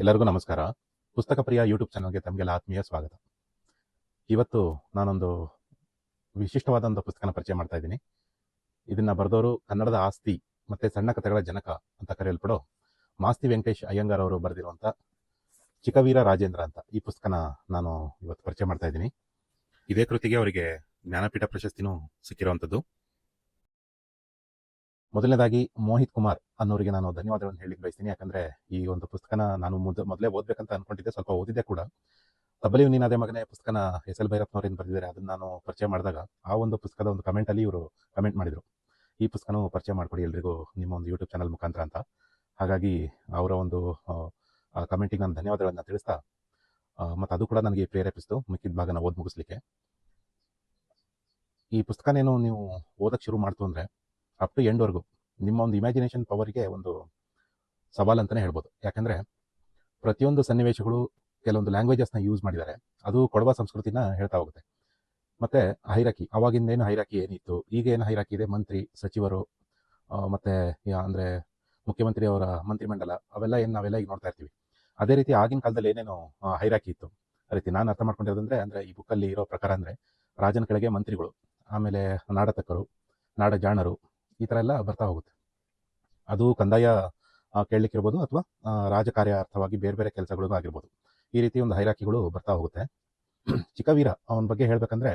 ಎಲ್ಲರಿಗೂ ನಮಸ್ಕಾರ. ಪುಸ್ತಕ ಪ್ರಿಯ ಯೂಟ್ಯೂಬ್ ಚಾನಲ್ಗೆ ತಮಗೆಲ್ಲ ಆತ್ಮೀಯ ಸ್ವಾಗತ. ಇವತ್ತು ನಾನೊಂದು ವಿಶಿಷ್ಟವಾದಂಥ ಪುಸ್ತಕನ ಪರಿಚಯ ಮಾಡ್ತಾ ಇದ್ದೀನಿ. ಇದನ್ನ ಬರೆದವರು ಕನ್ನಡದ ಆಸ್ತಿ ಮತ್ತೆ ಸಣ್ಣ ಕಥೆಗಳ ಜನಕ ಅಂತ ಕರೆಯಲ್ಪಡೋ ಮಾಸ್ತಿ ವೆಂಕಟೇಶ್ ಅಯ್ಯಂಗಾರ್ ಅವರು ಬರೆದಿರುವಂಥ ಚಿಕ್ಕವೀರ ರಾಜೇಂದ್ರ ಅಂತ ಈ ಪುಸ್ತಕನ ನಾನು ಇವತ್ತು ಪರಿಚಯ ಮಾಡ್ತಾ ಇದ್ದೀನಿ. ಇದೇ ಕೃತಿಗೆ ಅವರಿಗೆ ಜ್ಞಾನಪೀಠ ಪ್ರಶಸ್ತಿನೂ ಸಿಕ್ಕಿರುವಂಥದ್ದು ಮೊದಲನೇದಾಗಿ ಮೋಹಿತ್ ಕುಮಾರ್ ಅನ್ನೋರಿಗೆ ನಾನು ಧನ್ಯವಾದಗಳನ್ನು ಹೇಳಿ ಬಯಸ್ತೀನಿ. ಯಾಕಂದ್ರೆ ಈ ಒಂದು ಪುಸ್ತಕನ ನಾನು ಮೊದ ಮೊದಲೇ ಓದ್ಬೇಕಂತ ಅನ್ಕೊಂಡಿದ್ದೆ. ಸ್ವಲ್ಪ ಓದಿದ್ದೆ ಕೂಡ. ನೀನು ಅದೇ ಮಗನೇ ಪುಸ್ತಕನ ಎಸ್ ಎಲ್ ಭೈರಪ್ಪನವ್ರೇನು ಬರೆದಿದ್ದಾರೆ, ಅದನ್ನ ನಾನು ಪರಿಚಯ ಮಾಡಿದಾಗ ಆ ಒಂದು ಪುಸ್ತಕದ ಒಂದು ಕಮೆಂಟ್ ಅಲ್ಲಿ ಇವರು ಕಮೆಂಟ್ ಮಾಡಿದ್ರು. ಈ ಪುಸ್ತಕನೂ ಪರಿಚಯ ಮಾಡ್ಕೊಡಿ ಎಲ್ರಿಗೂ ನಿಮ್ಮ ಒಂದು ಯೂಟ್ಯೂಬ್ ಚಾನಲ್ ಮುಖಾಂತರ ಅಂತ. ಹಾಗಾಗಿ ಅವರ ಒಂದು ಕಮೆಂಟಿಗೆ ನಾನು ಧನ್ಯವಾದಗಳನ್ನ ತಿಳಿಸ್ತಾ ಮತ್ತು ಅದು ಕೂಡ ನನಗೆ ಪ್ರೇರೇಪಿಸ್ತು ಮಿಕ್ಕಿದ ಭಾಗನ ಓದ್ ಮುಗಿಸ್ಲಿಕ್ಕೆ. ಈ ಪುಸ್ತಕನೇನು ನೀವು ಓದಕ್ಕೆ ಶುರು ಮಾಡ್ತು ಅಂದ್ರೆ ಅಪ್ ಟು ಎಂಡ್ವರೆಗೂ ನಿಮ್ಮ ಒಂದು ಇಮ್ಯಾಜಿನೇಷನ್ ಪವರ್ಗೆ ಒಂದು ಸವಾಲು ಅಂತಲೇ ಹೇಳ್ಬೋದು. ಯಾಕಂದರೆ ಪ್ರತಿಯೊಂದು ಸನ್ನಿವೇಶಗಳು ಕೆಲವೊಂದು ಲ್ಯಾಂಗ್ವೇಜಸ್ನ ಯೂಸ್ ಮಾಡಿದ್ದಾರೆ. ಅದು ಕೊಡವ ಸಂಸ್ಕೃತಿನ ಹೇಳ್ತಾ ಹೋಗುತ್ತೆ. ಮತ್ತು ಹೈರಾಕಿ ಅವಾಗಿಂದ ಏನು ಹೈರಾಕಿ ಏನಿತ್ತು, ಈಗ ಏನು ಹೈರಾಕಿ ಇದೆ? ಮಂತ್ರಿ, ಸಚಿವರು ಮತ್ತು ಅಂದರೆ ಮುಖ್ಯಮಂತ್ರಿ ಅವರ ಮಂತ್ರಿಮಂಡಲ, ಅವೆಲ್ಲ ಏನು ನಾವೆಲ್ಲ ಈಗ ನೋಡ್ತಾ ಇರ್ತೀವಿ. ಅದೇ ರೀತಿ ಆಗಿನ ಕಾಲದಲ್ಲಿ ಏನೇನು ಹೈರಾಕಿ ಇತ್ತು. ಆ ರೀತಿ ನಾನು ಅರ್ಥ ಮಾಡ್ಕೊಂಡಿರೋದಂದ್ರೆ, ಅಂದರೆ ಈ ಬುಕ್ಕಲ್ಲಿ ಇರೋ ಪ್ರಕಾರ ಅಂದರೆ ರಾಜನ ಕೆಳಗೆ ಮಂತ್ರಿಗಳು, ಆಮೇಲೆ ನಾಡತಕ್ಕರು ನಾಡ ಜಾಣರು ಈ ಥರ ಎಲ್ಲ ಬರ್ತಾ ಹೋಗುತ್ತೆ. ಅದು ಕಂದಾಯ ಕೇಳಲಿಕ್ಕಿರ್ಬೋದು ಅಥವಾ ರಾಜಕಾರ್ಯ ಅರ್ಥವಾಗಿ ಬೇರೆ ಬೇರೆ ಕೆಲಸಗಳಿಗೂ ಆಗಿರ್ಬೋದು. ಈ ರೀತಿ ಒಂದು ಹೈರಾಕಿಗಳು ಬರ್ತಾ ಹೋಗುತ್ತೆ. ಚಿಕ್ಕವೀರ ಅವನ ಬಗ್ಗೆ ಹೇಳಬೇಕಂದ್ರೆ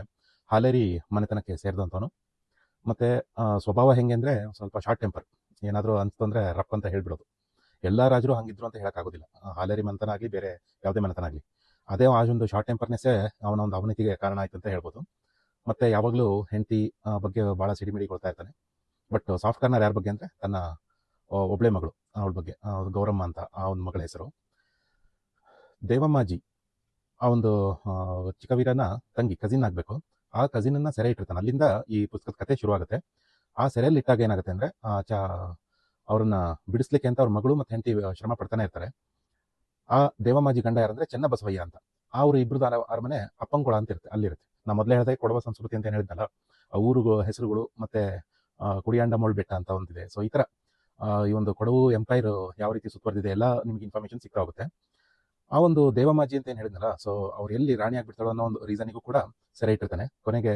ಹಾಲೇರಿ ಮನೆತನಕ್ಕೆ ಸೇರಿದಂಥವನು ಮತ್ತೆ ಸ್ವಭಾವ ಹೆಂಗೆ ಅಂದರೆ ಸ್ವಲ್ಪ ಶಾರ್ಟ್ ಟೆಂಪರ್ ಏನಾದರೂ ಅಂತಂದರೆ ರಪ್ ಅಂತ ಹೇಳ್ಬಿಡೋದು. ಎಲ್ಲ ರಾಜರು ಹಂಗಿದ್ರು ಅಂತ ಹೇಳಕ್ಕಾಗೋದಿಲ್ಲ. ಹಾಲೇರಿ ಮನೆತನ ಆಗಲಿ, ಬೇರೆ ಯಾವುದೇ ಮನೆತನ ಆಗಲಿ. ಅದೇ ಆಜೊಂದು ಶಾರ್ಟ್ ಟೆಂಪರ್ನೆಸ್ಸೇ ಅವನ ಒಂದು ಅವನತಿಗೆ ಕಾರಣ ಆಯ್ತು ಅಂತ ಹೇಳ್ಬೋದು. ಮತ್ತೆ ಯಾವಾಗಲೂ ಹೆಂಡತಿ ಬಗ್ಗೆ ಭಾಳ ಸಿಡಿಮಿಡಿಕೊಳ್ತಾ ಇರ್ತಾನೆ. ಬಟ್ ಸಾಫ್ಟ್ ಕಾರ್ನರ್ ಯಾರ ಬಗ್ಗೆ ಅಂದರೆ ತನ್ನ ಒಬ್ಳೆ ಮಗಳು, ಅವಳ ಬಗ್ಗೆ ಗೌರಮ್ಮ ಅಂತ, ಆ ಒಂದು ಮಗಳ ಹೆಸರು. ದೇವಮ್ಮಾಜಿ, ಆ ಒಂದು ಚಿಕ್ಕವೀರನ ತಂಗಿ ಕಸಿನ್ ಆಗಬೇಕು. ಆ ಕಸಿನ್ ಅನ್ನ ಸೆರೆ ಇಟ್ಟಿರ್ತಾನೆ. ಅಲ್ಲಿಂದ ಈ ಪುಸ್ತಕದ ಕತೆ ಶುರುವಾಗುತ್ತೆ. ಆ ಸೆರೆಯಲ್ಲಿ ಇಟ್ಟಾಗ ಏನಾಗುತ್ತೆ ಅಂದ್ರೆ, ಆ, ಚ, ಅವ್ರನ್ನ ಬಿಡಿಸ್ಲಿಕ್ಕೆ ಅಂತ ಅವ್ರ ಮಗಳು ಮತ್ತೆ ಹೆಂಡತಿ ಶ್ರಮ ಪಡ್ತಾನೆ ಇರ್ತಾರೆ. ಆ ದೇವಮ್ಮಾಜಿ ಗಂಡ ಯಾರಂದ್ರೆ ಚೆನ್ನಬಸವಯ್ಯ ಅಂತ. ಅವ್ರ ಅರ- ಅರಮನೆ ಅಪ್ಪಂಕೊಳ ಅಂತ ಇರುತ್ತೆ ಅಲ್ಲಿರುತ್ತೆ. ನಾ ಮೊದಲೇ ಹೇಳಿದೆ ಕೊಡವ ಸಂಸ್ಕೃತಿ ಅಂತ ಏನ್ ಹೇಳಿದ್ನಲ್ಲ, ಆ ಊರುಗಳು ಹೆಸರುಗಳು ಮತ್ತೆ ಆ, ಕುಡಿಯಾಂಡಮೋಳ್ ಬೆಟ್ಟ ಅಂತ ಒಂದಿದೆ. ಸೊ ಈ ತರ ಈ ಒಂದು ಕೊಡವು ಎಂಪೈರ್ ಯಾವ ರೀತಿ ಸುತ್ತುವರೆದಿದೆ ಎಲ್ಲ ನಿಮ್ಗೆ ಇನ್ಫಾರ್ಮೇಶನ್ ಸಿಗ್ತಾ ಹೋಗುತ್ತೆ ಆ ಒಂದು ದೇವಮಾಜಿ ಅಂತ ಏನು ಹೇಳಿದ್ನಲ್ಲ ಸೊ ಅವ್ರು ಎಲ್ಲಿ ರಾಣಿ ಆಗ್ಬಿಡ್ತಾಳೋ ಅನ್ನೋ ಒಂದು ರೀಸನಿಗೂ ಕೂಡ ಸೆರೆ ಇಟ್ಟಿರ್ತಾನೆ. ಕೊನೆಗೆ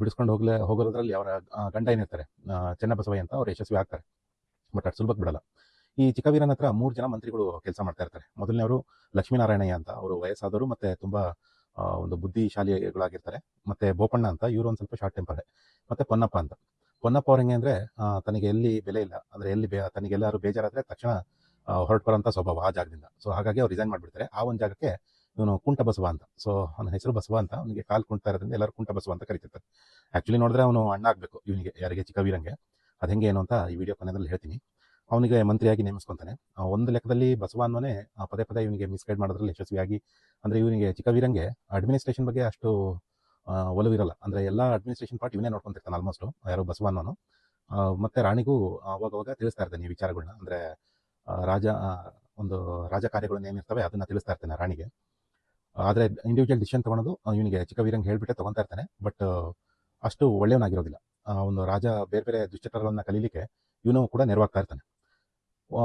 ಬಿಡಿಸ್ಕೊಂಡು ಹೋಗ್ಲೇ ಹೋಗೋದ್ರಲ್ಲಿ ಅವರ ಗಂಡ ಏನಿರ್ತಾರೆ ಚೆನ್ನಬಸವಯ್ಯ ಅಂತ ಅವ್ರು ಯಶಸ್ವಿ ಆಗ್ತಾರೆ. ಬಟ್ ಅದು ಸುಲಭಕ್ಕೆ ಬಿಡಲ್ಲ. ಈ ಚಿಕ್ಕವೀರನ ಹತ್ರ ಮೂರು ಜನ ಮಂತ್ರಿಗಳು ಕೆಲಸ ಮಾಡ್ತಾ ಇರ್ತಾರೆ. ಮೊದಲನೇವರು ಲಕ್ಷ್ಮೀನಾರಾಯಣಯ್ಯ ಅಂತ ಅವರು ವಯಸ್ಸಾದವರು ಮತ್ತೆ ತುಂಬಾ ಒಂದು ಬುದ್ಧಿಶಾಲಿಗಳಾಗಿರ್ತಾರೆ. ಮತ್ತೆ ಬೋಪಣ್ಣ ಅಂತ ಇವರು ಒಂದು ಸ್ವಲ್ಪ ಶಾರ್ಟ್ ಟೆಂಪರ್ ಮತ್ತೆ ಪೊನ್ನಪ್ಪ ಅಂತ. ಪೊನ್ನಪ್ಪ ಅವ್ರ ಅಂದ್ರೆ ತನಗೆ ಎಲ್ಲಿ ಬೆಲೆ ಇಲ್ಲ. ಅಂದ್ರೆ ಎಲ್ಲಿ ತನಗೆ ಎಲ್ಲಾರು ಬೇಜಾರಾದ್ರೆ ತಕ್ಷಣ ಹೊರಟು ಬರೋಂಥ ಸ್ವಭಾವ ಆ ಜಾಗದಿಂದ. ಸೊ ಹಾಗಾಗಿ ಅವ್ರು ರಿಸೈನ್ ಮಾಡ್ಬಿಡ್ತಾರೆ. ಆ ಒಂದು ಜಾಗಕ್ಕೆ ಇವನು ಕುಂಟ ಬಸವ ಅಂತ. ಸೊ ಅವನ ಹೆಸರು ಬಸವ ಅಂತ. ಅವನಿಗೆ ಕಾಲ್ ಕುಂಟ ಇರೋದ್ರಿಂದ ಎಲ್ಲರೂ ಕುಂಟ ಬಸವ ಅಂತ ಕರಿತಿರ್ತಾರೆ. ಆ್ಯಕ್ಚುಲಿ ನೋಡಿದ್ರೆ ಅವನು ಅಣ್ಣ ಆಗಬೇಕು. ಇವನಿಗೆ, ಯಾರಿಗೆ ಚಿಕ್ಕವೀರಂಗೆ ಅದು ಹೆಂಗೆ ಏನು ಅಂತ ಈ ವಿಡಿಯೋ ಕೊನೆಯಲ್ಲಿ ಹೇಳ್ತೀನಿ. ಅವನಿಗೆ ಮಂತ್ರಿಯಾಗಿ ನೇಮಿಸ್ಕೊಂತಾನೆ. ಒಂದು ಲೆಕ್ಕದಲ್ಲಿ ಬಸವ ಅನ್ನೋನೇ ಪದೇ ಪದೇ ಇವನಿಗೆ ಮಿಸ್ಗೈಡ್ ಮಾಡೋದ್ರಲ್ಲಿ ಯಶಸ್ವಿಯಾಗಿ, ಅಂದ್ರೆ ಇವನಿಗೆ ಚಿಕ್ಕವೀರಂಗೆ ಅಡ್ಮಿನಿಸ್ಟ್ರೇಷನ್ ಬಗ್ಗೆ ಅಷ್ಟು ಒಲವಿರಲ್ಲ ಅಂದ್ರೆ ಎಲ್ಲ ಅಡ್ಮಿನಿಸ್ಟ್ರೇಷನ್ ಪಾರ್ಟ್ ಇವನೇ ನೋಡ್ಕೊಂತಿರ್ತಾನೆ ಆಲ್ಮೋಸ್ಟ್ ಯಾರೋ ಬಸವಣ್ಣನು. ಮತ್ತು ರಾಣಿಗೂ ಅವಾಗ ಅವಾಗ ತಿಳಿಸ್ತಾ ಇರ್ತಾನೆ ಈ ವಿಚಾರಗಳನ್ನ ಅಂದ್ರೆ ರಾಜ ಒಂದು ರಾಜ ಕಾರ್ಯಗಳನ್ನ ಏನಿರ್ತವೆ ಅದನ್ನ ತಿಳಿಸ್ತಾ ಇರ್ತಾನೆ ರಾಣಿಗೆ. ಆದ್ರೆ ಇಂಡಿವಿಜುವಲ್ ಡಿಸಿಷನ್ ತಗೊಳೋದು ಇವನಿಗೆ ಚಿಕ್ಕವೀರಂಗೆ ಹೇಳ್ಬಿಟ್ಟೆ ತಗೊಂತಾ ಇರ್ತಾನೆ. ಬಟ್ ಅಷ್ಟು ಒಳ್ಳೆಯವನಾಗಿರೋದಿಲ್ಲ. ಒಂದು ರಾಜ ಬೇರೆ ಬೇರೆ ದುಶ್ಚಟಗಳನ್ನು ಕಲೀಲಿಕ್ಕೆ ಇವನು ಕೂಡ ನೆರವಾಗ್ತಾ ಇರ್ತಾನೆ.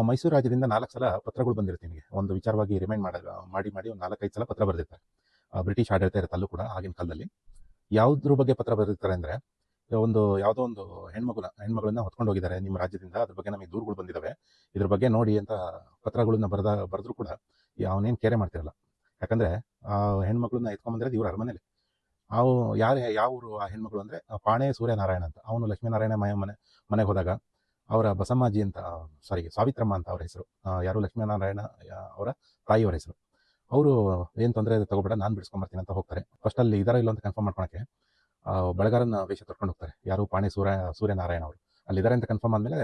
ಮೈಸೂರು ರಾಜ್ಯದಿಂದ ನಾಲ್ಕು ಸಲ ಪತ್ರಗಳು ಬಂದಿರ್ತೀನಿ ಒಂದು ವಿಚಾರವಾಗಿ ರಿಮೈಂಡ್ ಮಾಡ, ಮಾಡಿ ಮಾಡಿ ಒಂದು ನಾಲ್ಕೈದು ಸಲ ಪತ್ರ ಬರೆದಿರ್ತಾರೆ. ಬ್ರಿಟಿಷ್ ಆಡಳಿತ ಇರುತ್ತಲ್ಲೂ ಕೂಡ ಆಗಿನ ಕಾಲದಲ್ಲಿ. ಯಾವುದ್ರ ಬಗ್ಗೆ ಪತ್ರ ಬರೆದಿರ್ತಾರೆ ಅಂದರೆ, ಒಂದು ಯಾವುದೋ ಒಂದು ಹೆಣ್ಮಗುನ, ಹೆಣ್ಮಗಳನ್ನ ಹೊತ್ಕೊಂಡು ಹೋಗಿದ್ದಾರೆ ನಿಮ್ಮ ರಾಜ್ಯದಿಂದ, ಅದ್ರ ಬಗ್ಗೆ ನಮಗೆ ದೂರುಗಳು ಬಂದಿದ್ದಾವೆ ಇದ್ರ ಬಗ್ಗೆ ನೋಡಿ ಅಂತ ಪತ್ರಗಳನ್ನ ಬರೆದ, ಬರೆದ್ರು ಕೂಡ ಅವನೇನು ಕೇರೆ ಮಾಡ್ತಿರಲ್ಲ. ಯಾಕಂದ್ರೆ ಆ ಹೆಣ್ಮಗಳನ್ನ ಎತ್ಕೊಂಡ್ಬಂದಿರೋದು ಇವ್ರ ಅರಮನೆಯಲ್ಲಿ ಅವು ಯಾರು, ಯಾವ ಊರು ಆ ಹೆಣ್ಮಗಳು ಅಂದ್ರೆ ಪಾಣೆ ಸೂರ್ಯನಾರಾಯಣ ಅಂತ. ಅವನು ಲಕ್ಷ್ಮೀನಾರಾಯಣ ಮಯ, ಮನೆ, ಮನೆಗೆ ಹೋದಾಗ ಅವರ ಬಸಮ್ಮಾಜಿ ಅಂತ ಸಾರಿ ಸಾವಿತ್ರಮ್ಮ ಅಂತ ಅವರ ಹೆಸರು. ಯಾರು ಲಕ್ಷ್ಮೀನಾರಾಯಣ ಅವರ ತಾಯಿಯವರ ಹೆಸರು. ಅವರು ಏನು ತೊಂದರೆ ತಗೋಬೇಡ, ನಾನು ಬಿಡಿಸ್ಕೊಂಬರ್ತೀನಿ ಅಂತ ಹೋಗ್ತಾರೆ. ಫಸ್ಟ್ ಅಲ್ಲಿ ಇದರ ಇಲ್ಲ ಅಂತ ಕನ್ಫರ್ಮ್ ಮಾಡ್ಕೊಳಕ್ಕೆ ಬೆಳಗಾರನ ವೇಷ ತೊಡ್ಕೊಂಡು ಹೋಗ್ತಾರೆ. ಯಾರು? ಪಾಣಿ ಸೂರ್ಯ, ಸೂರ್ಯನಾರಾಯಣ ಅವರು. ಅಲ್ಲಿ ಇದಾರೆ ಅಂತ ಕನ್ಫರ್ಮ್ ಆದ್ಮೇಲೆ,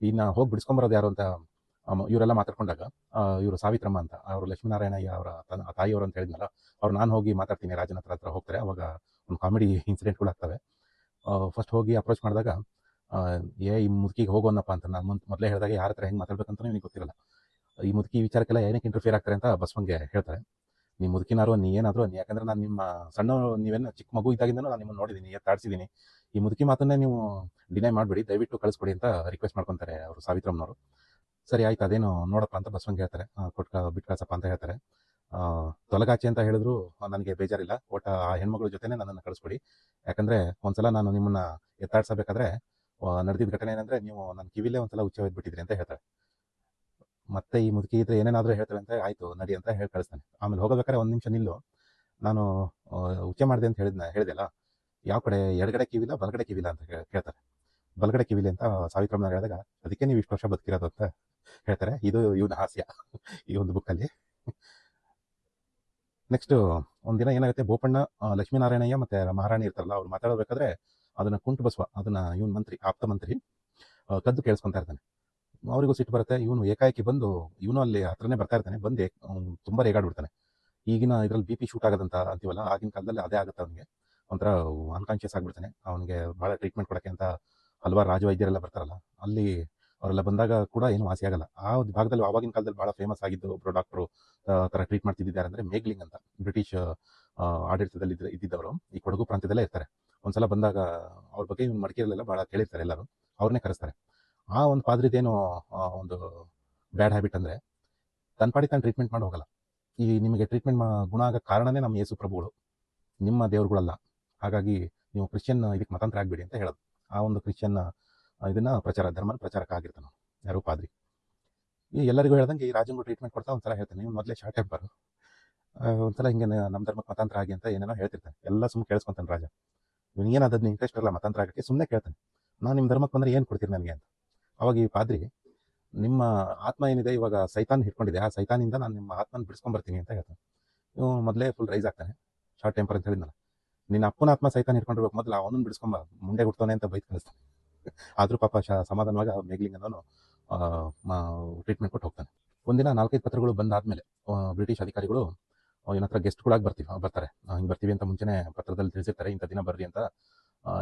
ಇನ್ನ ಹೋಗಿ ಬಿಡಿಸ್ಕೊಂಬರೋದು ಯಾರು ಅಂತ ಇವರೆಲ್ಲ ಮಾತಾಡ್ಕೊಂಡಾಗ ಇವರು ಸಾವಿತ್ರಮ್ಮ ಅಂತ ಅವರು ಲಕ್ಷ್ಮೀನಾರಾಯಣಯ್ಯ ಅವರ ತನ್ನ ತಾಯಿಯವರು ಅಂತ ಹೇಳಿದ್ನಲ್ಲ, ಅವ್ರು ನಾನು ಹೋಗಿ ಮಾತಾಡ್ತೀನಿ ರಾಜನ ಹತ್ರ ಹತ್ರ ಹೋಗ್ತಾರೆ. ಅವಾಗ ಒಂದು ಕಾಮಿಡಿ ಇನ್ಸಿಡೆಂಟ್ಗಳು ಆಗ್ತವೆ. ಫಸ್ಟ್ ಹೋಗಿ ಅಪ್ರೋಚ್ ಮಾಡಿದಾಗ ಏ, ಈ ಮುದುಕಿಗೆ ಹೋಗೋಣಪ್ಪ ಅಂತ ನಾನು ಮೊದಲೇ ಹೇಳಿದಾಗ ಯಾರ ಹತ್ರ ಹೆಂಗೆ ಮಾತಾಡ್ಬೇಕಂತ ನಿಮಗೆ ಗೊತ್ತಿರಲ್ಲ. ಈ ಮುದುಕಿ ವಿಚಾರಕ್ಕೆಲ್ಲ ಏನಕ್ಕೆ ಇಂಟರ್ಫಿಯರ್ ಆಗ್ತಾರೆ ಅಂತ ಬಸವಂಗೆ ಹೇಳ್ತಾರೆ. ನೀ ಮುದುಕಿನಾರು, ನೀ ಏನಾದ್ರು ಯಾಕಂದ್ರೆ ನಾನು ನಿಮ್ಮ ಸಣ್ಣ ನೀವೇನು ಚಿಕ್ಕ ಮಗು ಇದ್ದಾಗಿಂದನೂ ನಾನು ನಿಮ್ಮನ್ನು ನೋಡಿದ್ದೀನಿ ಎತ್ತಾಡ್ಸಿದ್ದೀನಿ ಈ ಮುದುಕಿ ಮಾತನ್ನೇ ನೀವು ಡಿನೈ ಮಾಡಬೇಡಿ, ದಯವಿಟ್ಟು ಕಳಿಸ್ಕೊಡಿ ಅಂತ ರಿಕ್ವೆಸ್ಟ್ ಮಾಡ್ಕೊತಾರೆ ಅವರು ಸಾವಿತ್ರಮ್ಮನವರು. ಸರಿ, ಆಯ್ತು, ಅದೇನು ನೋಡಪ್ಪ ಅಂತ ಬಸವಂಗೆ ಹೇಳ್ತಾರೆ. ಕೊಟ್ಕ ಬಿಟ್ಟು ಅಂತ ಹೇಳ್ತಾರೆ. ತೊಲಗಾಚೆ ಅಂತ ಹೇಳಿದ್ರು, ನನಗೆ ಬೇಜಾರಿಲ್ಲ. ಒಟ್ಟು ಆ ಹೆಣ್ಮಗಳ ಜೊತೆನೆ ನನ್ನನ್ನು ಕಳಿಸ್ಕೊಡಿ. ಯಾಕಂದ್ರೆ ಒಂದ್ಸಲ ನಾನು ನಿಮ್ಮನ್ನ ಎತ್ತಾಡ್ಸಬೇಕಾದ್ರೆ ನಡೆದಿದ್ದ ಘಟನೆ ಏನಂದ್ರೆ, ನೀವು ನನ್ನ ಕಿವಿಲೇ ಒಂದ್ಸಲ ಉಚ್ಚ ಬಿಟ್ಟಿದ್ರಿ ಅಂತ ಹೇಳ್ತಾರೆ. ಮತ್ತೆ ಈ ಮುದುಕಿ ಇದ್ರೆ ಏನೇನಾದ್ರೂ ಹೇಳ್ತಾರೆ ಅಂತ ಆಯ್ತು, ನಡಿ ಅಂತ ಹೇಳಿ ಕಳಿಸ್ತಾನೆ. ಆಮೇಲೆ ಹೋಗಬೇಕಾದ್ರೆ ಒಂದು ನಿಮಿಷ ನಿಲ್ಲು. ನಾನು ಉಚ್ಚೆ ಮಾಡಿದೆ ಅಂತ ಹೇಳಿದ್ನ ಹೇಳಿದೆಲ್ಲ ಯಾವ ಕಡೆ, ಎಡಗಡೆ ಕಿವಿಲ್ಲ, ಬಲಗಡೆ ಕಿವಿಲ್ಲ ಅಂತ ಕೇಳ್ತಾರೆ. ಬಲಗಡೆ ಕಿವಿಲಿ ಅಂತ ಸಾವಿತ್ರಮ್ನ ಹೇಳಿದಾಗ, ಅದಕ್ಕೆ ನೀವು ಇಷ್ಟು ವರ್ಷ ಬದುಕಿರೋದು ಅಂತ ಹೇಳ್ತಾರೆ. ಇದು ಇವನ ಹಾಸ್ಯ, ಈ ಒಂದು ಬುಕ್ಕಲ್ಲಿ ನೆಕ್ಸ್ಟ್ ಒಂದಿನ ಏನಾಗುತ್ತೆ, ಬೋಪಣ್ಣ ಲಕ್ಷ್ಮೀನಾರಾಯಣಯ್ಯ ಮತ್ತೆ ಮಹಾರಾಣಿ ಇರ್ತಾರಲ್ಲ, ಅವ್ರು ಮಾತಾಡಬೇಕಾದ್ರೆ ಅದನ್ನ ಕುಂಟು ಬಸವ ಅದನ್ನ ಇವನ್ ಮಂತ್ರಿ, ಆಪ್ತ ಮಂತ್ರಿ ಕದ್ದು ಕೇಳಿಸ್ಕೊಂತಾ ಇರ್ತಾನೆ. ಅವರಿಗೂ ಸಿಟ್ಟು ಬರುತ್ತೆ. ಇವನು ಏಕಾಏಕಿ ಬಂದು ಇವನು ಅಲ್ಲಿ ಹತ್ರನೇ ಬರ್ತಾ ಇರ್ತಾನೆ. ಬಂದು ತುಂಬ ರೇಗಾಡ್ಬಿಡ್ತಾನೆ. ಈಗಿನ ಇದ್ರಲ್ಲಿ ಬಿ ಪಿ ಶೂಟ್ ಆಗೋದಂತ ಅಂತೀವಲ್ಲ, ಆಗಿನ ಕಾಲದಲ್ಲಿ ಅದೇ ಆಗುತ್ತೆ ಅವನಿಗೆ. ಒಂಥರ ಅನ್ಕಾನ್ಶಿಯಸ್ ಆಗ್ಬಿಡ್ತಾನೆ. ಅವನಿಗೆ ಬಹಳ ಟ್ರೀಟ್ಮೆಂಟ್ ಕೊಡಕ್ಕೆ ಅಂತ ಹಲವಾರು ರಾಜವೈದ್ಯರೆಲ್ಲ ಬರ್ತಾರಲ್ಲ, ಅಲ್ಲಿ ಅವರೆಲ್ಲ ಬಂದಾಗ ಕೂಡ ಏನು ವಾಸಿ ಆಗಲ್ಲ. ಆ ಭಾಗದಲ್ಲಿ ಆವಾಗಿನ ಕಾಲದಲ್ಲಿ ಬಹಳ ಫೇಮಸ್ ಆಗಿದ್ದು ಒಬ್ಬರು ಡಾಕ್ಟ್ರು ತರ ಟ್ರೀಟ್ ಮಾಡ್ತಿದ್ದಾರೆ ಅಂದ್ರೆ ಮೇಗ್ಲಿಂಗ್ ಅಂತ. ಬ್ರಿಟಿಷ್ ಆಡಳಿತದಲ್ಲಿ ಇದ್ದಿದ್ದವರು ಈ ಕೊಡಗು ಪ್ರಾಂತ್ಯದಲ್ಲೇ ಇರ್ತಾರೆ. ಒಂದ್ಸಲ ಬಂದಾಗ ಅವ್ರ ಬಗ್ಗೆ ಇವ್ನು ಮಡಿಕೇರಿಯಲ್ಲೆಲ್ಲ ಬಹಳ ಕೇಳಿರ್ತಾರೆ ಎಲ್ಲರೂ. ಅವ್ರನ್ನೇ ಕರೆಸ್ತಾರೆ. ಆ ಒಂದು ಪಾದ್ರಿದೇನು ಒಂದು ಬ್ಯಾಡ್ ಹ್ಯಾಬಿಟ್ ಅಂದರೆ ತನ್ನ ಪಾಡಿ ತಾನು ಟ್ರೀಟ್ಮೆಂಟ್ ಮಾಡಿ ಹೋಗಲ್ಲ. ಈ ನಿಮಗೆ ಟ್ರೀಟ್ಮೆಂಟ್ ಗುಣ ಆಗೋ ಕಾರಣನೇ ನಮ್ಮ ಯೇಸು ಪ್ರಭುಗಳು. ನಿಮ್ಮ ದೇವರುಗಳಲ್ಲ. ಹಾಗಾಗಿ ನೀವು ಕ್ರಿಶ್ಚಿಯನ್ ಇದಕ್ಕೆ ಮತಾಂತರ ಆಗಬೇಡಿ ಅಂತ ಹೇಳೋದು. ಆ ಒಂದು ಕ್ರಿಶ್ಚಿಯನ್ ಇದನ್ನು ಪ್ರಚಾರ ಧರ್ಮದ ಪ್ರಚಾರಕ್ಕೆ ಆಗಿರ್ತಾನೆ ಯಾರು ಪಾದ್ರಿ? ಈ ಎಲ್ಲರಿಗೂ ಹೇಳ್ದಂಗೆ ಈ ರಾಜಂಗೂ ಟ್ರೀಟ್ಮೆಂಟ್ ಕೊಡ್ತಾ ಒಂಥರ ಹೇಳ್ತಾನೆ. ನೀವು ಮೊದಲೇ ಶಾರ್ಟ್ ಟೆಂಪರ್ ಒಂಥರ ಹಿಂಗೆ ನಮ್ಮ ಧರ್ಮಕ್ಕೆ ಮತಾಂತರ ಆಗಿ ಅಂತ ಏನೇನೋ ಹೇಳ್ತಿರ್ತಾನೆ. ಎಲ್ಲ ಸುಮ್ಮನೆ ಕೇಳಿಸ್ಕೊಂತಾನೆ ರಾಜ. ಇವನು ಏನು ಅದನ್ನ ಇಂಟ್ರೆಸ್ಟ್ ಇರಲ್ಲ ಮತಾಂತರ ಆಗಕ್ಕೆ ಸುಮ್ಮನೆ ಕೇಳ್ತಾನೆ. ನಾನು ನಿಮ್ಮ ಧರ್ಮಕ್ಕೆ ಬಂದ್ರೆ ಏನು ಕೊಡ್ತೀನಿ ನನಗೆ ಅಂತ. ಅವಾಗ ಈ ಪಾದ್ರಿ, ನಿಮ್ಮ ಆತ್ಮ ಏನಿದೆ ಇವಾಗ ಸೈತಾನ್ ಹಿಡ್ಕೊಂಡಿದೆ. ಆ ಸೈತಾನಿಂದ ನಾನು ನಿಮ್ಮ ಆತ್ಮನ ಬಿಡಿಸ್ಕೊಂಡ್ ಬರ್ತೀನಿ ಅಂತ ಹೇಳ್ತಾನೆ. ಇವ್ ಮೊದಲೇ ಫುಲ್ ರೈಸ್ ಆಗ್ತಾನೆ. ಶಾರ್ಟ್ ಟೆಂಪರ್ ಅಂತ ಹೇಳಿದ್ನಲ್ಲ. ನಿನ್ನ ಅಪ್ಪನ ಆತ್ಮ ಸೈತಾನ್ ಹಿಡ್ಕೊಂಡಿರ್ಬೇಕು ಮೊದಲು ಅವನನ್ನು ಬಿಡಿಸ್ಕೊಂಬ ಮುಂದೆ ಹುಡ್ತಾನೆ ಅಂತ ಬೈತ್ ಕಳಿಸ್ತಾನೆ. ಆದರೂ ಪಾಪ ಶ ಸಮಾಧಾನವಾಗಿ ಆ ಮೇಗ್ಲಿಂಗ್ ಅನ್ನೋನು ಟ್ರೀಟ್ಮೆಂಟ್ ಕೊಟ್ಟು ಹೋಗ್ತಾನೆ. ಒಂದಿನ ನಾಲ್ಕೈದು ಪತ್ರಗಳು ಬಂದಾದ್ಮೇಲೆ ಬ್ರಿಟಿಷ್ ಅಧಿಕಾರಿಗಳು ಏನತ್ರ ಗೆಸ್ಟ್ಗಳಾಗಿ ಬರ್ತೀವಿ, ಬರ್ತಾರೆ. ಹಿಂಗೆ ಬರ್ತೀವಿ ಅಂತ ಮುಂಚೆನೇ ಪತ್ರದಲ್ಲಿ ತಿಳಿಸಿರ್ತಾರೆ, ಇಂಥ ದಿನ ಬರ್ರಿ ಅಂತ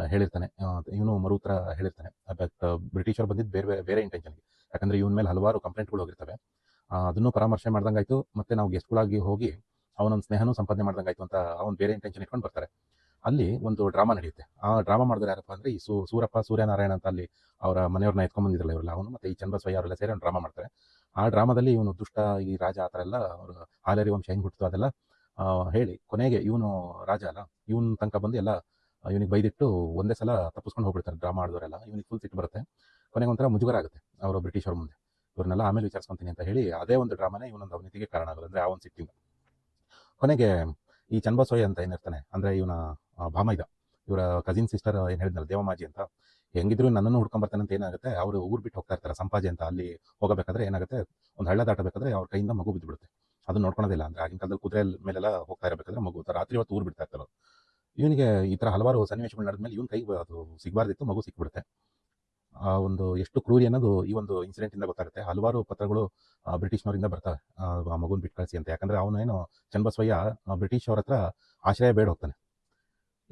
ಹೇಳಿರ್ತಾನೆ. ಇವನು ಮರು ಉತ್ತರ ಹೇಳಿರ್ತಾನೆ ಬಟ್ ಬ್ರಿಟಿಷರು ಬಂದಿದ್ದು ಬೇರೆ ಬೇರೆ- ಬೇರೆ ಇಂಟೆನ್ಷನ್ಗೆ ಯಾಕಂದ್ರೆ ಇವನ ಮೇಲೆ ಹಲವಾರು ಕಂಪ್ಲೇಂಟ್ಗಳು ಹೋಗಿರ್ತವೆ. ಅದನ್ನು ಪರಾಮರ್ಶೆ ಮಾಡ್ದಂಗಾಯ್ತು. ಮತ್ತೆ ನಾವು ಗೆಸ್ಟ್ಗಳಾಗಿ ಹೋಗಿ ಅವನೊಂದು ಸ್ನೇಹನೂ ಸಂಪಾದನೆ ಮಾಡ್ದಂಗಾಯ್ತು ಅಂತ ಅವನು ಬೇರೆ ಇಂಟೆನ್ಷನ್ ಇಟ್ಕೊಂಡು ಬರ್ತಾರೆ. ಅಲ್ಲಿ ಒಂದು ಡ್ರಾಮಾ ನಡೆಯುತ್ತೆ. ಆ ಡ್ರಾಮಾ ಮಾಡಿದ್ರೆ ಯಾರಪ್ಪ ಅಂದ್ರೆ ಈ ಸೂರಪ್ಪ, ಸೂರ್ಯನಾರಾಯಣ ಅಂತ ಅಲ್ಲಿ ಅವರ ಮನೆಯವ್ರನ್ನ ಎತ್ಕೊಂಡ್ ಬಂದಿದ್ರಲ್ಲ ಇವರೆಲ್ಲ, ಅವನು ಮತ್ತೆ ಈ ಚಂದ್ರಸ್ವಯ್ಯ ಅವರೆಲ್ಲ ಸೇರಿ ಒಂದು ಡ್ರಾಮಾ ಮಾಡ್ತಾರೆ. ಆ ಡ್ರಾಮಾದಲ್ಲಿ ಇವನು ದುಷ್ಟ, ಈ ರಾಜ ಆ ಥರ ಎಲ್ಲ ಅವರು ಹಾಲೇರಿ ವಂಶ ಹೆಂಗೆ ಹುಟ್ಟಿತು ಅದೆಲ್ಲ ಹೇಳಿ. ಕೊನೆಗೆ ಇವನು ರಾಜ ಅಲ್ಲ. ಇವನ್ ತನಕ ಬಂದು ಎಲ್ಲ ಇವನಿಗೆ ಬೈದಿಟ್ಟು ಒಂದೇ ಸಲ ತಪ್ಪಿಸ್ಕೊಂಡು ಹೋಗ್ಬಿಡ್ತಾರೆ ಡ್ರಾಮಾ ಆಡಿದವರೆಲ್ಲ. ಇವನಿಗೆ ಫುಲ್ ಸಿಟ್ಟು ಬರುತ್ತೆ. ಕೊನೆಗೆ ಒಂಥರ ಮುಜುಗರ ಆಗುತ್ತೆ ಅವರು ಬ್ರಿಟಿಷರ ಮುಂದೆ. ಇವ್ರನ್ನೆಲ್ಲ ಆಮೇಲೆ ವಿಚಾರಿಸ್ಕೊಂತೀನಿ ಅಂತ ಹೇಳಿ ಅದೇ ಒಂದು ಡ್ರಾಮಾನೇ ಇವನೊಂದು ಅವನಿತಿಗೆ ಕಾರಣ ಆಗೋದು. ಅಂದರೆ ಆ ಒಂದು ಕೊನೆಗೆ ಈ ಚನ್ಬಸೋಯ್ ಅಂತ ಏನಿರ್ತಾನೆ ಅಂದರೆ ಇವನ ಭಾಮೈದ. ಇವರ ಕಸಿನ್ ಸಿಸ್ಟರ್ ಏನು ಹೇಳಿದ್ನಲ್ಲ, ದೇವಮಾಜಿ ಅಂತ. ಹೆಂಗಿದ್ರು ನನ್ನನ್ನು ಹುಡ್ಕೊಂಬರ್ತಾನೆ ಅಂತ ಏನಾಗುತ್ತೆ, ಅವರು ಊರು ಬಿಟ್ಟು ಹೋಗ್ತಾ ಇರ್ತಾರೆ ಸಂಪಾಜಿ ಅಂತ. ಅಲ್ಲಿ ಹೋಗಬೇಕಾದ್ರೆ ಏನಾಗುತ್ತೆ, ಒಂದು ಹಳ್ಳ ದಾಟಬೇಕಾದ್ರೆ ಅವ್ರ ಕೈಯಿಂದ ಮಗು ಬಿದ್ದುಬಿಡುತ್ತೆ ಅದನ್ನ ನೋಡ್ಕೊಳೋದಿಲ್ಲ. ಅಂದ್ರೆ ಆಗಿನ ಕಾಲದಲ್ಲಿ ಕುದುರೆ ಮೇಲೆಲ್ಲ ಹೋಗ್ತಾ ಇರಬೇಕಾದ್ರೆ ಮಗು. ರಾತ್ರಿ ಹೊತ್ತು ಊರು ಬಿಡ್ತಾ ಇರ್ತಾರೆ ಇವನಿಗೆ ಈ ಥರ ಹಲವಾರು ಸನ್ನಿವೇಶಗಳು ನಡೆದ್ಮೇಲೆ ಇವನ್ ಕೈಗೆ ಅದು ಸಿಗಬಾರ್ದಿತ್ತು ಮಗು ಸಿಕ್ಬಿಡುತ್ತೆ. ಆ ಒಂದು ಎಷ್ಟು ಕ್ರೂರಿ ಅನ್ನೋದು ಈ ಒಂದು ಇನ್ಸಿಡೆಂಟ್ ಇಂದ ಗೊತ್ತಾಗುತ್ತೆ. ಹಲವಾರು ಪತ್ರಗಳು ಬ್ರಿಟಿಷ್ನವರಿಂದ ಬರ್ತವೆ. ಆ, ಮಗುನ ಬಿಟ್ಟು ಕಳಿಸಿ ಅಂತ. ಯಾಕಂದ್ರೆ ಅವನೇನು ಚನ್ನಬಸವಯ್ಯ ಬ್ರಿಟಿಷ್ ಅವ್ರ ಹತ್ರ ಆಶ್ರಯ ಬೇಡ ಹೋಗ್ತಾನೆ.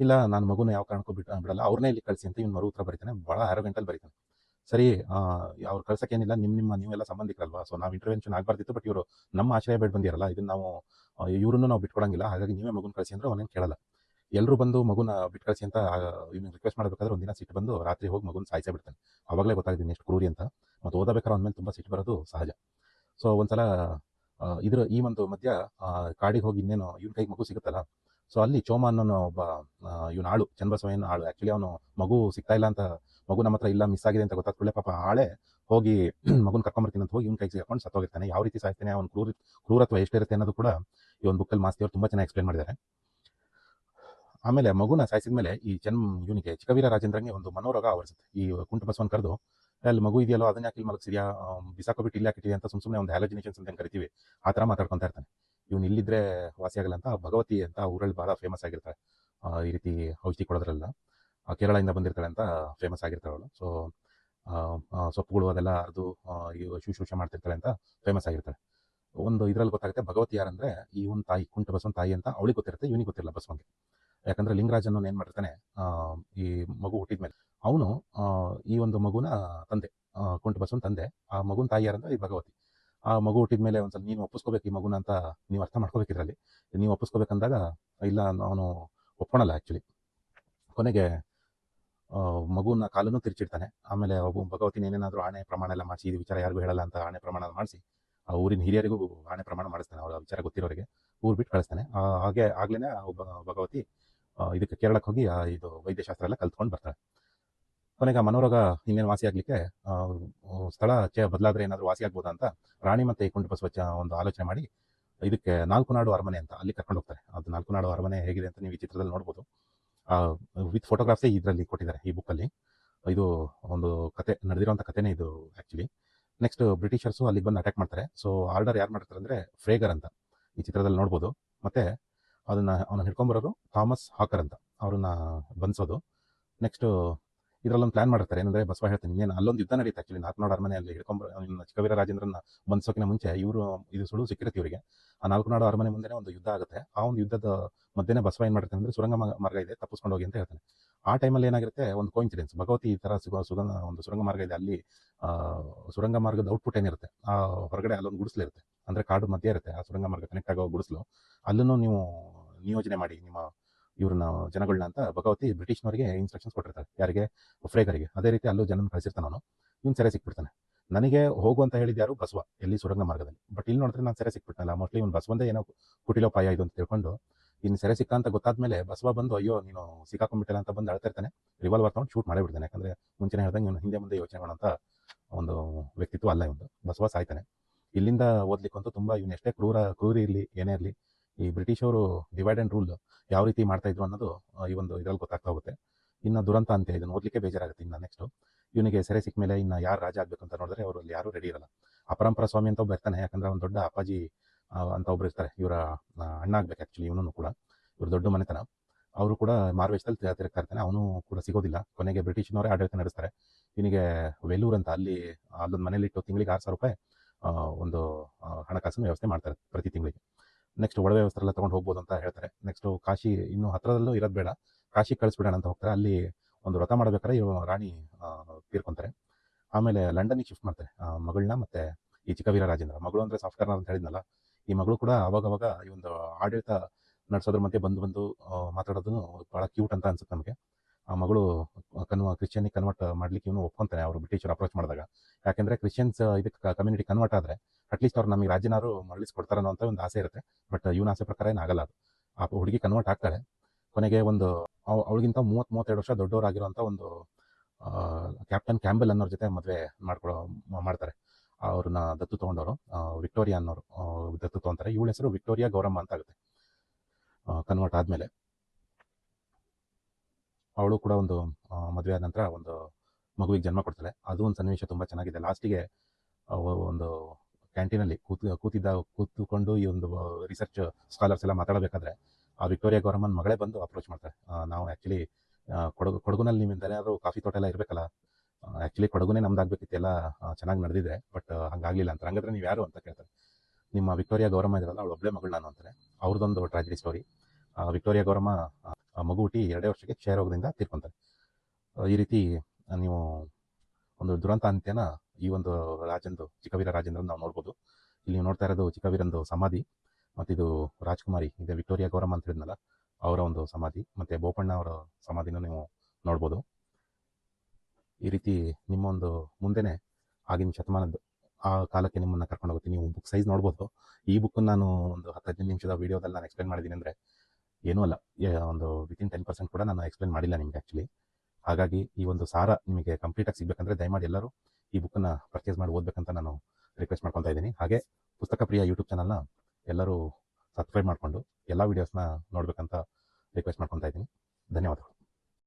ಇಲ್ಲ ನಾನು ಮಗುನ ಯಾವ ಕಾರಣಕ್ಕೂ ಬಿಟ್ಟು ಬಿಡಲ್ಲ. ಅವ್ರನ್ನೇ ಇಲ್ಲಿ ಕಳಿಸಿ ಅಂತ ಇವ್ನು ಮರು ಉತ್ತರ ಬರೀತಾನೆ. ಬಹಳ ಆರೋಗ್ಯಂಟಲ್ಲಿ ಬರೀತಾನೆ. ಸರಿ ಅವ್ರು ಕಳ್ಸೋಕ್ಕೇನಿಲ್ಲ. ನಿಮ್ಮ ನಿಮ್ಮ ನೀವೆಲ್ಲ ಸಂಬಂಧಿಕರಲ್ವಾ? ಸೊ ನಾವು ಇಂಟರ್ವೆನ್ಷನ್ ಆಗಬಾರ್ದಿತ್ತು ಬಟ್ ಇವರು ನಮ್ಮ ಆಶ್ರಯ ಬೇಡ ಬಂದಿರಲ್ಲ. ಇದನ್ನು ನಾವು ಇವರನ್ನು ನಾವು ಬಿಟ್ಕೊಡಂಗಿಲ್ಲ. ಹಾಗಾಗಿ ನೀವೇ ಮಗುನ ಕಳಿಸಿ ಅಂದ್ರೆ ಅವನೇನು ಕೇಳಲ್ಲ. ಎಲ್ಲರೂ ಬಂದು ಮಗುನ ಬಿಟ್ಟು ಕಳಿಸಿ ಅಂತ ಇವ್ನು ರಿಕ್ವೆಸ್ಟ್ ಮಾಡಬೇಕಾದ್ರೆ ಒಂದಿನ ಸಿಟ್ಟು ಬಂದು ರಾತ್ರಿ ಹೋಗಿ ಮಗುನ ಸಾಯಿಸೇ ಬಿಡ್ತಾನೆ. ಅವಾಗಲೇ ಗೊತ್ತಾಗಿದ್ದೀನಿ ಎಷ್ಟು ಕ್ರೂರಿ ಅಂತ. ಮತ್ತು ಓದಬೇಕಾದ್ರೆ ಮೇಲೆ ತುಂಬ ಸಿಟ್ಟು ಬರೋದು ಸಹಜ. ಸೊ ಒಂದ್ಸಲ ಇದ್ರ, ಈ ಒಂದು ಮಧ್ಯ ಕಾಡಿಗೆ ಹೋಗಿ ಇನ್ನೇನು ಇವ್ನ ಕೈಗೆ ಮಗು ಸಿಗುತ್ತಲ್ಲ, ಸೊ ಅಲ್ಲಿ ಚೋಮ ಅನ್ನೋ ಒಬ್ಬ ಇವನ ಆಳು ಚನ್ನಬಸವಯ್ಯನ ಆಳು. ಆ್ಯಕ್ಚುಲಿ ಅವನು ಮಗು ಸಿಗ್ತಾ ಇಲ್ಲ ಅಂತ, ಮಗು ನಮ್ಮ ಹತ್ರ ಇಲ್ಲ ಮಿಸ್ ಆಗಿದೆ ಅಂತ ಗೊತ್ತಾಗ್ಕೊಳ್ಳೆ ಪಾಪ ಆಳೆ ಹೋಗಿ ಮಗುನ ಕರ್ಕೊಂಬರ್ತೀನಿ ಅಂತ ಹೋಗಿ ಇವ್ನ ಕೈಗೆ ಸಿಗಾಕೊಂಡು ಸತ್ತೋಗಿರ್ತಾನೆ. ಯಾವ ರೀತಿ ಸಾಯ್ತಾನೆ ಅವನ ಕ್ರೂರ, ಕ್ರೂರತ್ವ ಎಷ್ಟಿರುತ್ತೆ ಅನ್ನೋದು ಕೂಡ ಈ ಒಂದು ಬುಕ್ಕಲ್ಲಿ ಮಾಸ್ತಿ ತುಂಬ ತುಂಬಾ ಚೆನ್ನಾಗಿ ಎಕ್ಸ್ಪ್ಲೇನ್ ಮಾಡಿದ್ದಾರೆ. ಆಮೇಲೆ ಮಗುನ ಸಾಯಿಸಿದ ಮೇಲೆ ಈ ಜನ್ಮ ಇವನಿಗೆ ಚಿಕ್ಕವೀರ ರಾಜೇಂದ್ರಂಗೆ ಒಂದು ಮನೋರೋಗ ಆವರಿಸುತ್ತೆ. ಈ ಕುಂಟು ಬಸವನ್ ಕರೆದು ಅಲ್ಲಿ ಮಗು ಇದೆಯಲ್ಲೋ ಅದನ್ನ ಯಾಕೆ ಇಲ್ಲಿ ಮಲಗಿಸಿದ್ಯಾ? ಬಿಸಾಕೋಬಿಟ್ಟು ಇಲ್ಲಿ ಹಾಕಿಟ್ಟಿದೆ ಅಂತ ಸುಮ್ ಸುಮ್ಮನೆ ಒಂದು ಹ್ಯಾಲೋಜಿನೇಷನ್ಸ್ ಅಂತ ಕರಿತೀವಿ? ಆ ಥರ ಮಾತಾಡ್ಕೊತಾ ಇರ್ತಾನೆ. ಇವನು ಇಲ್ಲಿದ್ರೆ ವಾಸಿ ಆಗಲ್ಲ ಅಂತ ಭಗವತಿ ಅಂತ ಊರಲ್ಲಿ ಬಹಳ ಫೇಮಸ್ ಆಗಿರ್ತಾಳೆ. ಈ ರೀತಿ ಔಷಧಿ ಕೊಡೋದ್ರಲ್ಲ ಕೇರಳದಿಂದ ಬಂದಿರ್ತಾಳೆ ಅಂತ ಫೇಮಸ್ ಆಗಿರ್ತಾಳೆ ಅವಳು. ಸೊ ಸೊಪ್ಪುಗಳು ಅದೆಲ್ಲ ಅರ್ದು ಶುಶ್ರೂಷ ಮಾಡ್ತಿರ್ತಾಳೆ ಅಂತ ಫೇಮಸ್ ಆಗಿರ್ತಾಳೆ. ಒಂದು ಇದ್ರಲ್ಲಿ ಗೊತ್ತಾಗುತ್ತೆ ಭಗವತಿ ಯಾರಂದ್ರೆ ಇವನ್ ತಾಯಿ ಕುಂಟ ಬಸವನ್ ತಾಯಿ ಅಂತ ಅವಳಿಗೆ ಗೊತ್ತಿರುತ್ತೆ, ಇವನಿಗೆ ಗೊತ್ತಿರಲ್ಲ ಬಸವಂಗೆ ಯಾಕಂದ್ರೆ ಲಿಂಗರಾಜ್ ಅನ್ನೋನು ಏನ್ ಮಾಡಿರ್ತಾನೆ ಈ ಮಗು ಹುಟ್ಟಿದ ಮೇಲೆ. ಅವನು ಈ ಒಂದು ಮಗುನ ತಂದೆ ಕುಂಟು ಬಸವನ್ ತಂದೆ. ಆ ಮಗುನ ತಾಯಿ ಯಾರಂದ್ರೆ ಈ ಭಗವತಿ. ಆ ಮಗು ಹುಟ್ಟಿದ ಮೇಲೆ ಒಂದ್ಸಲ ನೀನು ಒಪ್ಪಿಸ್ಕೋಬೇಕು ಈ ಮಗುನ ಅಂತ ನೀವು ಅರ್ಥ ಮಾಡ್ಕೋಬೇಕು ಇದ್ರಲ್ಲಿ. ನೀವು ಒಪ್ಪಿಸ್ಕೋಬೇಕಂದಾಗ ಇಲ್ಲ, ಅವನು ಒಪ್ಕೊಳಲ್ಲ ಆಕ್ಚುಲಿ ಕೊನೆಗೆ ಮಗುನ ಕಾಲನ್ನು ತಿರ್ಚಿಡ್ತಾನೆ. ಆಮೇಲೆ ಒಬ್ಬ ಭಗವತಿನ ಏನೇನಾದರೂ ಆಣೆ ಪ್ರಮಾಣ ಎಲ್ಲ ಮಾಡಿಸಿ, ಇದು ವಿಚಾರ ಯಾರಿಗೂ ಹೇಳಲ್ಲ ಅಂತ ಆಣೆ ಪ್ರಮಾಣ ಮಾಡಿಸಿ, ಆ ಊರಿನ ಹಿರಿಯರಿಗೂ ಆಣೆ ಪ್ರಮಾಣ ಮಾಡಿಸ್ತಾನೆ, ಅವರ ವಿಚಾರ ಗೊತ್ತಿರೋರಿಗೆ. ಊರು ಬಿಟ್ಟು ಕಳಿಸ್ತಾನೆ. ಹಾಗೆ ಆಗ್ಲೇ ಭಗವತಿ ಇದಕ್ಕೆ ಕೇರಳಕ್ಕೆ ಹೋಗಿ ಇದು ವೈದ್ಯಶಾಸ್ತ್ರ ಎಲ್ಲ ಕಲ್ತ್ಕೊಂಡು ಬರ್ತಾಳೆ ಕೊನೆಗೆ ಆ ಮನೋರೋಗ ಇನ್ನೇನು ವಾಸಿ ಆಗ್ಲಿಕ್ಕೆ ಆ, ಸ್ಥಳ ಚ ಬದಲಾದ್ರೆ ಏನಾದರೂ ವಾಸಿ ಆಗ್ಬೋದಾ ಅಂತ ರಾಣಿ ಮತ್ತೆ ಕುಂಡು ಬಸವಚ್ಚ ಒಂದು ಆಲೋಚನೆ ಮಾಡಿ ಇದಕ್ಕೆ ನಾಲ್ಕು ನಾಡು ಅರಮನೆ ಅಂತ ಅಲ್ಲಿ ಕರ್ಕೊಂಡು ಹೋಗ್ತಾರೆ. ಅದು ನಾಲ್ಕು ನಾಡು ಅರಮನೆ ಹೇಗಿದೆ ಅಂತ ನೀವು ಈ ಚಿತ್ರದಲ್ಲಿ ನೋಡ್ಬೋದು. ವಿತ್ ಫೋಟೋಗ್ರಾಫ್ಸೇ ಇದರಲ್ಲಿ ಕೊಟ್ಟಿದ್ದಾರೆ ಈ ಬುಕ್ಕಲ್ಲಿ. ಇದು ಒಂದು ಕತೆ ನಡೆದಿರುವಂಥ ಕಥೆನೇ ಇದು ಆ್ಯಕ್ಚುಲಿ ನೆಕ್ಸ್ಟ್ ಬ್ರಿಟಿಷರ್ಸು ಅಲ್ಲಿಗೆ ಬಂದು ಅಟ್ಯಾಕ್ ಮಾಡ್ತಾರೆ. ಸೊ ಆರ್ಡರ್ ಯಾರು ಮಾಡ್ತಾರೆ ಅಂದರೆ ಫ್ರೇಗರ್ ಅಂತ ಈ ಚಿತ್ರದಲ್ಲಿ ನೋಡ್ಬೋದು. ಮತ್ತೆ ಅದನ್ನ ಅವನ್ನ ಹಿಡ್ಕೊಂಬರೋರು ಥಾಮಸ್ ಹಾಕರ್ ಅಂತ. ಅವ್ರನ್ನ ಬನ್ಸೋದು ನೆಕ್ಸ್ಟ್ ಇದರಲ್ಲೊಂದು ಪ್ಲಾನ್ ಮಾಡಿರ್ತಾರೆ. ಏನಂದ್ರೆ ಬಸವ ಹೇಳ್ತೀನಿ ಇನ್ನೇನು ಅಲ್ಲೊಂದು ಯುದ್ಧ ನಡೀತಾ ಆಕ್ಚುಲಿ ನಾಲ್ಕುನಾಡು ಅರಮನೆಯಲ್ಲಿ ಹಿಡ್ಕೊಂಬ ಚಿಕ್ಕವೀರ ರಾಜೇಂದ್ರನ ಬಂಧಿಸೋಕಿನ ಮುಂಚೆ ಇವರು ಇದು ಸುಳು ಸಿಕ್ಕಿರುತ್ತೆ ಇವರಿಗೆ. ಆ ನಾಲ್ಕುನಾಡು ಅರಮನೆ ಮುಂದೆನೇ ಒಂದು ಯುದ್ಧ ಆಗುತ್ತೆ. ಆ ಒಂದು ಯುದ್ಧದ ಮಧ್ಯೆ ಬಸವ ಏನ್ ಮಾಡ್ತಾನೆ ಅಂದ್ರೆ ಸುರಂಗ ಮಾರ್ಗ ಇದೆ, ತಪ್ಪಿಸ್ಕೊಂಡು ಹೋಗಿ ಅಂತ ಹೇಳ್ತಾನೆ. ಆ ಟೈಮಲ್ಲಿ ಏನಾಗಿರುತ್ತೆ, ಒಂದು ಕೋಇನ್ಸಿಡೆನ್ಸ್ ಭಗವತಿ ಈ ತರ ಸಿಗೋ, ಸುಗಂಧ, ಒಂದು ಸುರಂಗ ಮಾರ್ಗ ಇದೆ. ಅಲ್ಲಿ ಸುರಂಗ ಮಾರ್ಗದ ಔಟ್ಪುಟ್ ಏನಿರುತ್ತೆ, ಆ ಹೊರಗಡೆ ಅಲ್ಲೊಂದು ಗುಡಿಸ್ಲು ಇರುತ್ತೆ ಅಂದ್ರೆ ಕಾಡು ಮಧ್ಯ ಇರುತ್ತೆ. ಆ ಸುರಂಗ ಮಾರ್ಗ ಕನೆಕ್ಟ್ ಆಗೋ ಗುಡಿಸಲು. ಅಲ್ಲೂ ನೀವು ನಿಯೋಜನೆ ಮಾಡಿ, ನಿಮ್ಮ ಇವ್ರನ್ನ ಜನಗಳನ್ನ ಅಂತ ಭಗವತಿ ಬ್ರಿಟಿಷ್ನವರಿಗೆ ಇನ್ಸ್ಟ್ರಕ್ಷನ್ಸ್ ಕೊಟ್ಟಿರ್ತಾರೆ. ಯಾರಿಗೆ? ಫ್ರೇಗರಿಗೆ ಅದೇ ರೀತಿ ಅಲ್ಲೂ ಜನನ ಕಳಿಸಿರ್ತಾನೆ ಅವನು. ಇವ್ನು ಸೆರೆ ಸಿಕ್ಬಿಡ್ತಾನೆ. ನನಗೆ ಹೋಗು ಅಂತ ಹೇಳಿದ ಯಾರು? ಬಸವ, ಎಲ್ಲಿ? ಸುರಂಗ ಮಾರ್ಗದಲ್ಲಿ. ಬಟ್ ಇಲ್ಲಿ ನೋಡಿದ್ರೆ ನಾನು ಸೆರೆ ಸಿಕ್ಬಿಟ್ಟನಲ್ಲ ಮೋಸ್ಟ್ಲಿ ಇವ್ನು ಬಸವಂದೇ ಏನೋ ಕುಟಿಲೋ ಪಾಯ ಇದು ಅಂತ ತಿಳ್ಕೊಂಡು ಇನ್ನು ಸೆರೆ ಸಿಕ್ಕ ಅಂತ ಗೊತ್ತಾದ್ಮೇಲೆ ಬಸವ ಬಂದು, ಅಯ್ಯೋ, ನೀನು ಸಿಕ್ಕಾಕೊಂಡ್ಬಿಟ್ಟಿಲ್ಲ ಅಂತ ಬಂದು ಅಳ್ತಾ ಇರ್ತಾನೆ ರಿವಾಲ್ವರ್ ತಗೊಂಡು ಶೂಟ್ ಮಾಡಿಬಿಡ್ತಾನೆ. ಯಾಕಂದ್ರೆ ಮುಂಚೆನೇ ಹೇಳ್ದಂಗೆ ಇವನು ಹಿಂದೆ ಮುಂದೆ ಯೋಚನೆ ಮಾಡೋಂಥ ಒಂದು ವ್ಯಕ್ತಿತ್ವ ಅಲ್ಲ ಇವನು ಬಸವ ಸಾಯ್ತಾನೆ. ಇಲ್ಲಿಂದ ಓದ್ಲಿಕ್ಕಂತೂ ತುಂಬಾ ಇವನು ಎಷ್ಟೇ ಕ್ರೂರ, ಕ್ರೂರಿ ಇರಲಿ, ಏನೇ ಇರಲಿ, ಈ ಬ್ರಿಟಿಷ್ ಅವರು ಡಿವೈಡ್ ಅಂಡ್ ರೂಲ್ ಯಾವ ರೀತಿ ಮಾಡ್ತಾ ಇದ್ರು ಅನ್ನೋದು ಈ ಒಂದು ಇದ್ರಲ್ಲಿ ಗೊತ್ತಾಗ್ತಾ ಹೋಗುತ್ತೆ. ಇನ್ನು ದುರಂತ ಅಂತ ಇದನ್ನು ಓದ್ಲಿಕ್ಕೆ ಬೇಜಾರಾಗುತ್ತೆ ಇನ್ನು ನೆಕ್ಸ್ಟ್ ಇವನಿಗೆ ಸೆರೆ ಸಿಕ್ಕ ಮೇಲೆ ಇನ್ನು ಯಾರು ರಾಜ ಆಗ್ಬೇಕು ಅಂತ ನೋಡಿದ್ರೆ ಅವರು ಅಲ್ಲಿ ಯಾರು ರೆಡಿ ಇರಲ್ಲ. ಅಪರಂಪರ ಸ್ವಾಮಿ ಅಂತ ಒಬ್ಬ ಇರ್ತಾನೆ, ಯಾಕಂದ್ರೆ ಒಂದು ದೊಡ್ಡ ಅಪ್ಪಾಜಿ ಅಂತ ಒಬ್ರು ಇರ್ತಾರೆ. ಇವರ ಅಣ್ಣ ಆಗ್ಬೇಕು ಆಕ್ಚುಲಿ ಇವನು ಕೂಡ. ಇವ್ರ ದೊಡ್ಡ ಮನೆತನ. ಅವರು ಕೂಡ ಮಾರ್ವೇಶದಲ್ಲಿ ತಿರುಗ್ತಾ ಇರ್ತಾನೆ. ಅವನು ಕೂಡ ಸಿಗೋದಿಲ್ಲ. ಕೊನೆಗೆ ಬ್ರಿಟಿಷ್ನವರೇ ಆಡಳಿತ ನಡೆಸ್ತಾರೆ. ಇವನಿಗೆ ವೆಲ್ಲೂರ್ ಅಂತ ಅಲ್ಲಿ, ಅಲ್ಲೊಂದು ಮನೇಲಿಟ್ಟು ತಿಂಗಳಿಗೆ ಆರು ಸಾವಿರ ರೂಪಾಯಿ ಒಂದು ಹಣಕಾಸಿನ ವ್ಯವಸ್ಥೆ ಮಾಡ್ತಾರೆ ಪ್ರತಿ ತಿಂಗಳಿಗೆ. ನೆಕ್ಸ್ಟ್ ವ್ಯವಸ್ಥೆ ಎಲ್ಲ ತಗೊಂಡು ಹೋಗ್ಬೋದು ಅಂತ ಹೇಳ್ತಾರೆ. ನೆಕ್ಸ್ಟ್ ಕಾಶಿ, ಇನ್ನು ಹತ್ತಿರದಲ್ಲೂ ಇರೋದು ಬೇಡ. ಕಾಶಿ ಕಳಿಸ್ಬಿಡೋಣ ಅಂತ ಹೋಗ್ತಾರೆ. ಅಲ್ಲಿ ಒಂದು ವ್ರತ ಮಾಡ್ಬೇಕಾದ್ರೆ ಇವರು ರಾಣಿ ತೀರ್ಕೊತಾರೆ. ಆಮೇಲೆ ಲಂಡನ್ಗೆ ಶಿಫ್ಟ್ ಮಾಡ್ತಾರೆ. ಮಗಳನ್ನ ಮತ್ತೆ ಈ ಚಿಕ್ಕವೀರ ರಾಜೇಂದ್ರ. ಮಗಳು ಅಂದರೆ ಸಾಫ್ಟ್ವೇರ್ ಅಂತ ಹೇಳಿದ್ನಲ್ಲ, ಈ ಮಗಳು ಕೂಡ ಅವಾಗ ಅವಾಗ ಈ ಒಂದು ಆಡಳಿತ ನಡೆಸೋದ್ರ ಮಧ್ಯೆ ಬಂದು ಬಂದು ಮಾತಾಡೋದು ಬಹಳ ಕ್ಯೂಟ್ ಅಂತ ಅನ್ಸುತ್ತೆ ನಮಗೆ. ಆ ಮಗಳು ಕನ್ವ ಕ್ರಿಶ್ಚಿಯನಿಗೆ ಕನ್ವರ್ಟ್ ಮಾಡ್ಲಿಕ್ಕೆ ಇವನು ಒಪ್ಕೊಂತಾನೆ ಅವರು ಬ್ರಿಟಿಷರು ಅಪ್ರೋಚ್ ಮಾಡಿದಾಗ. ಯಾಕೆಂದ್ರೆ ಕ್ರಿಶ್ಚಿಯನ್ಸ್ ಇದಕ್ಕೆ ಕಮ್ಯುನಿಟಿ ಕನ್ವರ್ಟ್ ಆದರೆ ಅಟ್ಲೀಸ್ಟ್ ಅವ್ರು ನಮಗೆ ರಾಜ್ಯನಾರು ಮರಳಿಸ್ಕೊಡ್ತಾರೆ ಅನ್ನೋ ಅಂತ ಒಂದು ಆಸೆ ಇರುತ್ತೆ. ಬಟ್ ಇವನ ಆಸೆ ಪ್ರಕಾರ ಏನಾಗಲ್ಲ ಅದು. ಆ ಹುಡುಗಿ ಕನ್ವರ್ಟ್ ಆಗ್ತಾಳೆ ಕೊನೆಗೆ ಒಂದು ಅವ್- ಅವಳಿಗಿಂತ ಮೂವತ್ತ್, ಮೂವತ್ತೆರಡು ವರ್ಷ ದೊಡ್ಡವರಾಗಿರುವಂಥ ಒಂದು ಕ್ಯಾಪ್ಟನ್ ಕ್ಯಾಂಬೆಲ್ ಅನ್ನೋರ ಜೊತೆ ಮದುವೆ ಮಾಡ್ಕೊಳೋ ಮಾಡ್ತಾರೆ. ಅವ್ರನ್ನ ದತ್ತು ತಗೊಂಡವರು ವಿಕ್ಟೋರಿಯಾ ಅನ್ನೋರು ದತ್ತು ತಗೊಂತಾರೆ. ಇವಳ ಹೆಸರು ವಿಕ್ಟೋರಿಯಾ ಗೌರಮ್ಮ ಅಂತ ಆಗುತ್ತೆ ಕನ್ವರ್ಟ್ ಆದ್ಮೇಲೆ. ಅವಳು ಕೂಡ ಒಂದು ಮದುವೆ ಆದ ನಂತರ ಒಂದು ಮಗುವಿಗೆ ಜನ್ಮ ಕೊಡ್ತಾಳೆ. ಅದು ಒಂದು ಸನ್ನಿವೇಶ ತುಂಬ ಚೆನ್ನಾಗಿದೆ. ಲಾಸ್ಟಿಗೆ ಒಂದು ಕ್ಯಾಂಟೀನಲ್ಲಿ ಕೂತು, ಕೂತಿದ್ದ, ಕೂತುಕೊಂಡು ಈ ಒಂದು ರಿಸರ್ಚ್ ಸ್ಕಾಲರ್ಸ್ ಎಲ್ಲ ಮಾತಾಡಬೇಕಾದ್ರೆ ಆ ವಿಕ್ಟೋರಿಯಾ ಗೌರಮ್ಮನ್ ಮಗಳೇ ಬಂದು ಅಪ್ರೋಚ್ ಮಾಡ್ತಾರೆ. ನಾವು ಆ್ಯಕ್ಚುಲಿ ಕೊಡಗು, ಕೊಡಗುನಲ್ಲಿ ನಿಮ್ಮಿಂದ ಕಾಫಿ ತೋಟ ಎಲ್ಲ ಇರಬೇಕಲ್ಲ ಆ್ಯಕ್ಚುಲಿ ಕೊಡಗುನೇ ನಮ್ದಾಗಬೇಕಿತ್ತು. ಎಲ್ಲ ಚೆನ್ನಾಗಿ ನಡೆದಿದೆ ಬಟ್ ಹಂಗಾಗಲಿಲ್ಲ ಅಂತ. ಹಂಗಾದ್ರೆ ನೀವು ಯಾರು ಅಂತ ಕೇಳ್ತಾರೆ. ನಿಮ್ಮ ವಿಕ್ಟೋರಿಯಾ ಗೌರಮ್ಮ ಇದ್ರಲ್ಲ ಅವಳು ಒಬ್ಬಳೇ ಮಗಳು ನಾನು ಅಂತಾರೆ. ಅವ್ರದ್ದೊಂದು ಟ್ರಾಜಿಡಿ ಸ್ಟೋರಿ ವಿಕ್ಟೋರಿಯಾ ಗೌರಮ್ಮ ಮಗು ಹುಟ್ಟಿ ಎರಡೇ ವರ್ಷಕ್ಕೆ ಕ್ಷಯ ರೋಗದಿಂದ ತೀರ್ಕೊಂತಾರೆ ಈ ರೀತಿ ನೀವು ಒಂದು ದುರಂತ ಅಂತ್ಯನ ಈ ಒಂದು ರಾಜಂದು, ಚಿಕ್ಕವೀರ ರಾಜೇಂದ್ರನ ನಾವು ನೋಡ್ಬೋದು. ಇಲ್ಲಿ ನೀವು ನೋಡ್ತಾ ಇರೋದು ಚಿಕ್ಕವೀರಂದು ಸಮಾಧಿ ಮತ್ತಿದು ರಾಜ್ಕುಮಾರಿ ಇದೆ ವಿಕ್ಟೋರಿಯಾ ಗೌರಮ್ಮ ಅಂತ ಹೇಳಿದ್ನಲ್ಲ, ಅವರ ಒಂದು ಸಮಾಧಿ, ಮತ್ತೆ ಬೋಪಣ್ಣ ಅವರ ಸಮಾಧಿನ ನೀವು ನೋಡ್ಬೋದು. ಈ ರೀತಿ ನಿಮ್ಮ ಒಂದು ಮುಂದೆನೆ ಆಗಿನ ಶತಮಾನದ್ದು, ಆ ಕಾಲಕ್ಕೆ ನಿಮ್ಮನ್ನ ಕರ್ಕೊಂಡು ಹೋಗುತ್ತೆ. ನೀವು ಬುಕ್ ಸೈಜ್ ನೋಡ್ಬೋದು. ಈ ಬುಕ್ ನಾನು ಒಂದು ಹತ್ತು ಹದಿನೈದು ನಿಮಿಷದ ವಿಡಿಯೋದಲ್ಲಿ ನಾನು ಎಕ್ಸ್ಪ್ಲೇನ್ ಮಾಡಿದ್ದೀನಿ ಅಂದ್ರೆ ಏನೂ ಅಲ್ಲ. ಒಂದು ವಿತಿನ್ ಟೆನ್ ಪರ್ಸೆಂಟ್ ಕೂಡ ನಾನು ಎಕ್ಸ್ಪ್ಲೇನ್ ಮಾಡಿಲ್ಲ ನಿಮಗೆ ಆ್ಯಕ್ಚುಲಿ ಹಾಗಾಗಿ ಈ ಒಂದು ಸಾರ ನಿಮಗೆ ಕಂಪ್ಲೀಟಾಗಿ ಸಿಗಬೇಕಂದ್ರೆ ದಯಮಾಡಿ ಎಲ್ಲರೂ ಈ ಬುಕ್ಕನ್ನು ಪರ್ಚೇಸ್ ಮಾಡಿ ಓದಬೇಕಂತ ನಾನು ರಿಕ್ವೆಸ್ಟ್ ಮಾಡ್ಕೊತಾ ಇದ್ದೀನಿ. ಹಾಗೆ ಪುಸ್ತಕ ಪ್ರಿಯ ಯೂಟ್ಯೂಬ್ ಚಾನಲ್ನ ಎಲ್ಲರೂ ಸಬ್ಸ್ಕ್ರೈಬ್ ಮಾಡಿಕೊಂಡು ಎಲ್ಲ ವೀಡಿಯೋಸ್ನ ನೋಡಬೇಕಂತ ರಿಕ್ವೆಸ್ಟ್ ಮಾಡ್ಕೊತಾ ಇದ್ದೀನಿ. ಧನ್ಯವಾದಗಳು.